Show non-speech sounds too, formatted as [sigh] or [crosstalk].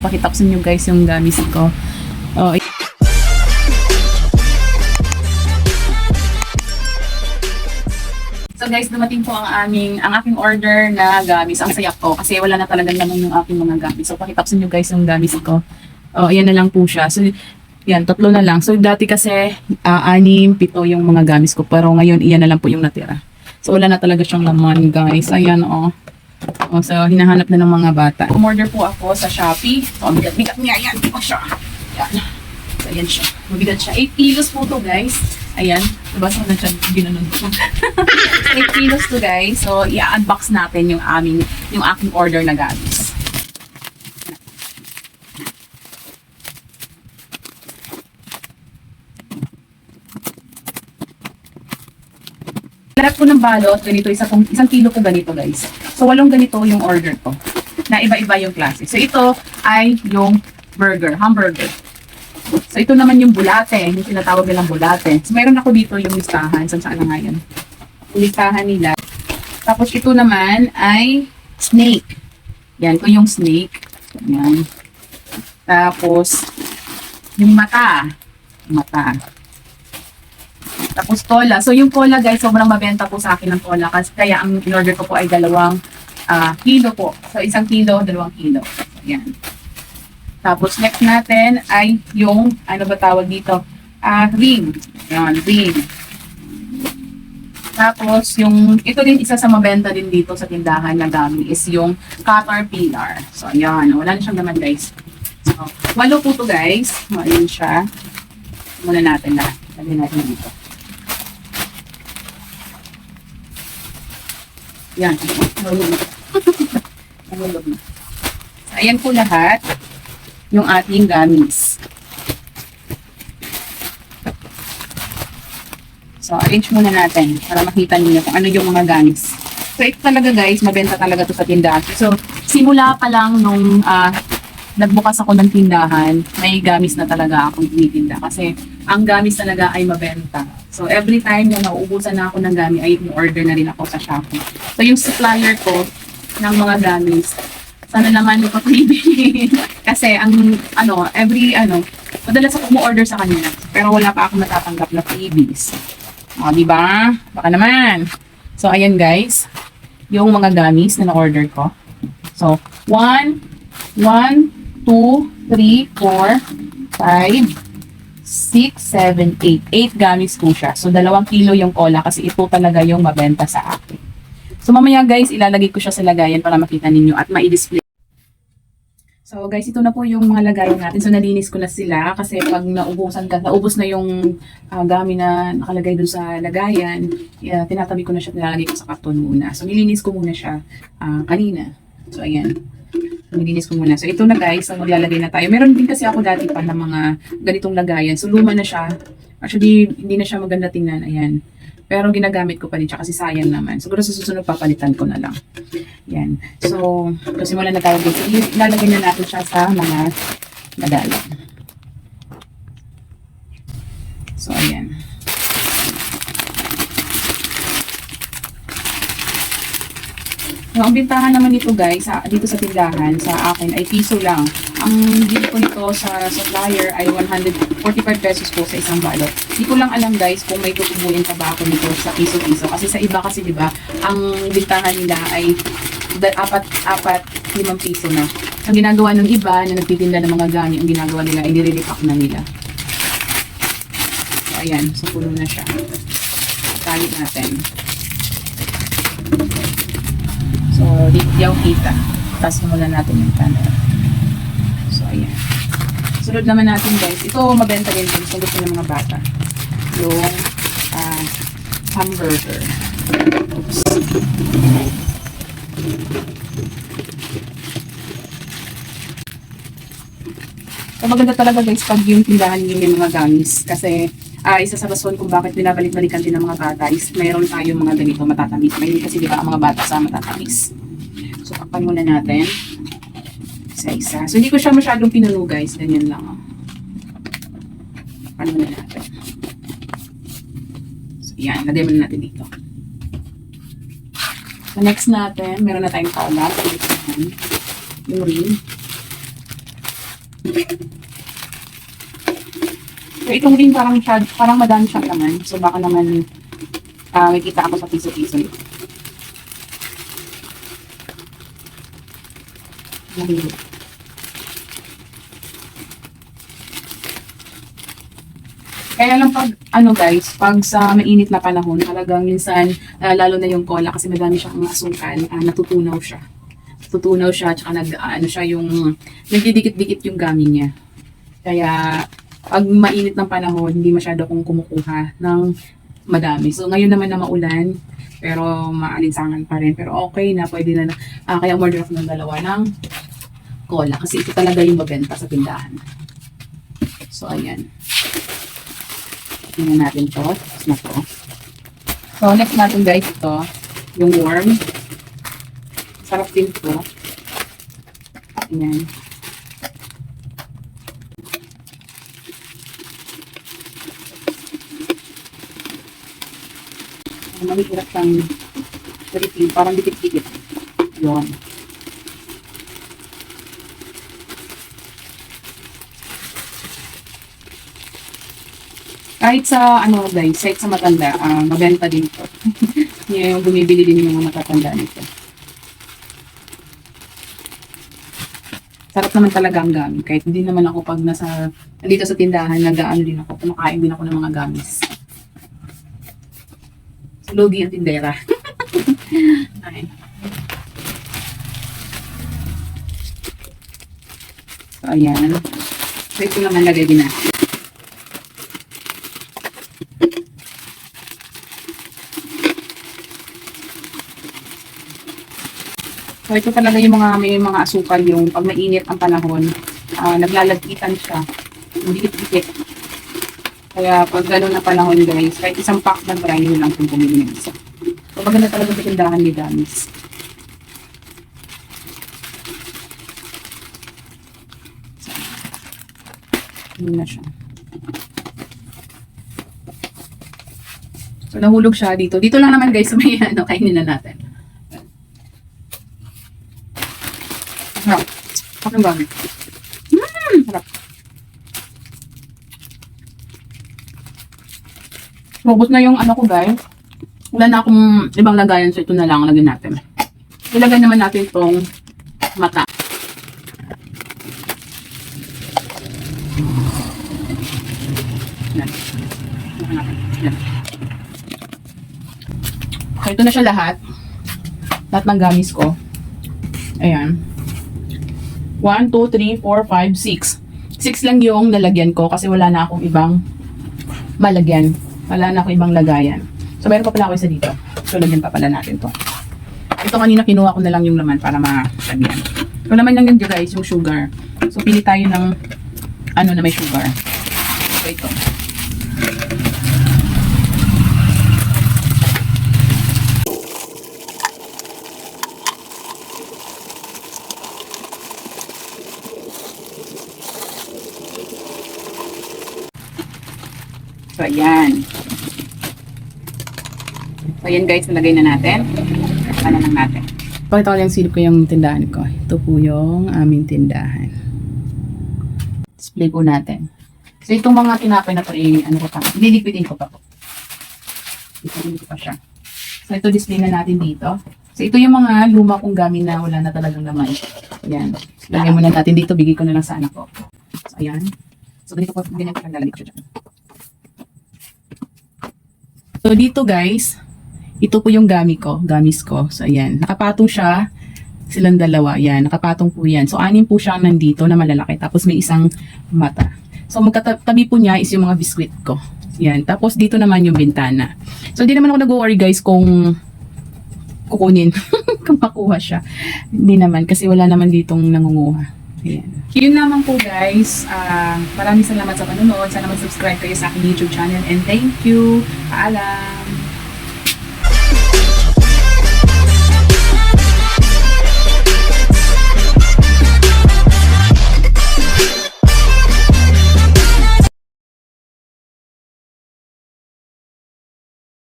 Pakita ko sa inyo guys yung gamis ko. Oh, So guys, dumating po ang aming ang aking order na gamis. Ang saya ko kasi wala na talagang naman yung aking mga gamis. So pakita ko sa inyo guys yung gamis ko. Oh, ayan na lang po siya. So yan, tatlo na lang. So dati kasi ah, anim, pito yung mga gamis ko. Pero ngayon, iyan na lang po yung natira. So wala na talaga siyang laman guys. Ayan oh. Oh, so hinahanap na ng mga bata. Umorder po ako sa Shopee. Oh, bigat-bigat niya. Ayan, po siya. Ayan. So, ayan siya. Mabigat siya. 8 kilos po to, guys. Ayan. Nabasa na siya. Ginanon ko. [laughs] 8 kilos to, guys. So, i-unbox natin yung aming, yung aking order na gamis. Lahat po ng balot, ganito, isa pong, isang kilo po ganito guys. So, walong ganito yung order ko. Na iba-iba yung klase. So, ito ay yung burger, hamburger. So, ito naman yung bulate, yung tinatawag nilang bulate. So, meron ako dito yung listahan. Saan saan na nga yan? Listahan nila. Tapos, ito naman ay snake. Yan, ito yung snake. Yan. Tapos, yung mata. Mata. Tapos cola. So yung cola guys, sobrang mabenta po sa akin ng cola kasi kaya ang in-order ko po ay dalawang ah, kilo po. So isang kilo, dalawang kilo. Yan. Tapos next natin ay yung, ano ba tawag dito? Ah, ring. Yan, ring. Tapos yung, ito din isa sa mabenta din dito sa tindahan na dami is yung caterpillar. So ayan, wala na siyang laman guys. So, walo po to guys. Ayan siya. Muna natin na. Lagyan natin dito. Yan. Nahulog na. So, ayan po lahat yung ating gamis. So, arrange muna natin para makita niyo kung ano yung mga gamis. So, ito talaga guys, mabenta talaga to sa tindahan. So, simula pa lang nung ah, nagbukas ako ng tindahan, may gamis na talaga akong tinitinda. Kasi, ang gamis talaga ay mabenta. So, every time na nauubusan na ako ng gamis, ay order na rin ako sa Shopee. So, yung supplier ko ng mga gamis, sana naman ipag-ibig. [laughs] Kasi, ang, ano, every, ano, madalas ako mo-order sa kanila. Pero wala pa akong natatanggap na freebies. O, di ba? Baka naman. So, ayan guys. Yung mga gamis na na-order ko. So, 1, 1, 2, 3, 4, 5, 6, 7, 8. 8 gamis po siya. So, dalawang kilo yung cola kasi ito talaga yung mabenta sa akin. So, mamaya guys, ilalagay ko siya sa lagayan para makita ninyo at ma-display. So, guys, ito na po yung mga lagayan natin. So, nalinis ko na sila kasi pag naubusan ka, naubos na yung uh, gami na nakalagay dun sa lagayan, yeah, tinatabi ko na siya, nilalagay ko sa karton muna. So, nilinis ko muna siya ah, kanina. So, ayan. Nilinis ko muna. So, ito na guys, so maglalagay na tayo. Meron din kasi ako dati pa ng mga ganitong lagayan. So, luma na siya. Actually, hindi na siya maganda tingnan. Ayan. Pero ginagamit ko pa rin siya kasi sayang naman. Siguro sa susunod papalitan ko na lang. Yan. So, kasi wala na tayo dito. Ilalagay na natin siya sa mga lagayan. So, ayan. So, ang bintahan naman nito guys, sa, dito sa tindahan, sa akin ay piso lang. Ang bili ko nito sa supplier ay 145 pesos po sa isang balot. Hindi ko lang alam guys kung may tutubuin pa ba ako nito sa piso-piso. Kasi sa iba kasi di ba ang bintahan nila ay apat, apat, limang piso na. Ang ginagawa ng iba na nagtitinda ng mga gani, ang ginagawa nila ay nire-repack na nila. So, ayan. So, puno na siya. Tali natin. So, di, ako kita. Taas muna natin yung camera. So, ayan. Sunod naman natin guys. Ito, mabenta din. So, gusto ng mga bata. Yung ah, hamburger. Oops. So, maganda talaga guys pag yung tindahan niyo may mga gamis. Kasi, ah isa sa rason kung bakit binabalik-balikan din ng mga bata is mayroon tayong mga ganito matatamis. May kasi di ba ang mga bata sa matatamis. So, takpan muna natin. Isa-isa. So, hindi ko siya masyadong pinuno guys. Ganyan lang. Oh. Takpan muna natin. So, yan. Lagay muna natin dito. So, next natin, meron na tayong. So, yung ring. So, itong ring parang siya, parang madami siyang laman. So, baka naman ah may kita ako sa piso-piso. Mahirap. Kaya lang pag, ano guys, pag sa mainit na panahon, talagang minsan, ah, lalo na yung cola kasi madami siyang asukal, ah, natutunaw siya. Natutunaw siya, tsaka nag, ah, ano siya yung, nagdidikit-dikit yung gami niya. Kaya, pag mainit ng panahon, hindi masyado akong kumukuha ng madami. So, ngayon naman na maulan, pero maalinsangan pa rin. Pero okay na, pwede na, ah, kaya order ako ng dalawa ng cola kasi ito talaga yung mabenta sa tindahan. So, ayan. Tingnan natin to. Tapos na to. So, next natin guys, ito. Yung worm. Sarap din to. Ayan. Ang mahirap kang review. Parang dikit-dikit. Yun. Kahit sa, ano guys, kahit sa matanda, ah, mabenta din to. [laughs] yung bumibili din yung mga matatanda nito. Sarap naman talaga ang gamis. Kahit hindi naman ako pag nasa, nandito sa tindahan, nag-ano din ako, kumakain din ako ng mga gamis. Lugi ang tindera. [laughs] Ay. So, ayan. So, ito naman lagay din natin. So, ito talaga yung mga may mga asukal yung pag mainit ang panahon, ah, naglalagkitan siya. Hindi dikit Kaya pag gano'n na panahon guys, kahit isang pack na brand nyo lang kung bumili ng isa. So, maganda talaga sa tindahan ni Damis. So, yun na siya. So, nahulog siya dito. Dito lang naman guys, may [laughs] ano, kainin na natin. Sarap. Sarap ng gamit. Mmm! Sarap. Ubus na yung ano ko guys. Wala na akong ibang lagayan so ito na lang lagyan natin. Ilagay naman natin itong mata. Yan. Yan. So ito na siya lahat. Lahat ng gamis ko. Ayan. 1, 2, 3, 4, 5, 6. 6 lang yung lalagyan ko kasi wala na akong ibang malagyan. Wala na akong ibang lagayan. So, meron pa pala ako isa dito. So, lagyan pa pala natin to. Ito kanina kinuha ko na lang yung laman para malagyan. Yung laman lang yun guys, yung sugar. So, pili tayo ng ano na may sugar. So, ito. So, ayan. Ayan guys, nalagay na natin. Ano lang natin. Pakita ko lang silip ko yung tindahan ko. Ito po yung aming tindahan. Display po natin. So, itong mga tinapay na to, eh, ano ko pa, nililiquidin ko pa po. Liquidin ko pa siya. So, ito display na natin dito. So, ito yung mga luma kong gamit na wala na talagang laman. Ayan. Lagyan muna natin dito. Bigay ko na lang sa anak ko. So, ayan. So, ganito po, ganyan ko lang lalagay ko dyan. So, dito guys, ito po yung gami ko, gamis ko. So, ayan. Nakapatong siya, silang dalawa. Ayan, nakapatong po yan. So, anim po siya nandito na malalaki. Tapos, may isang mata. So, magkatabi po niya is yung mga biskwit ko. Yan. Tapos, dito naman yung bintana. So, hindi naman ako nag-worry guys kung kukunin. [laughs] kung makuha siya. Hindi naman. Kasi wala naman ditong nangunguha. Ayan. Yun naman po guys. Ah, maraming salamat sa panonood. Sana mag-subscribe kayo sa aking YouTube channel. And thank you. Paalam.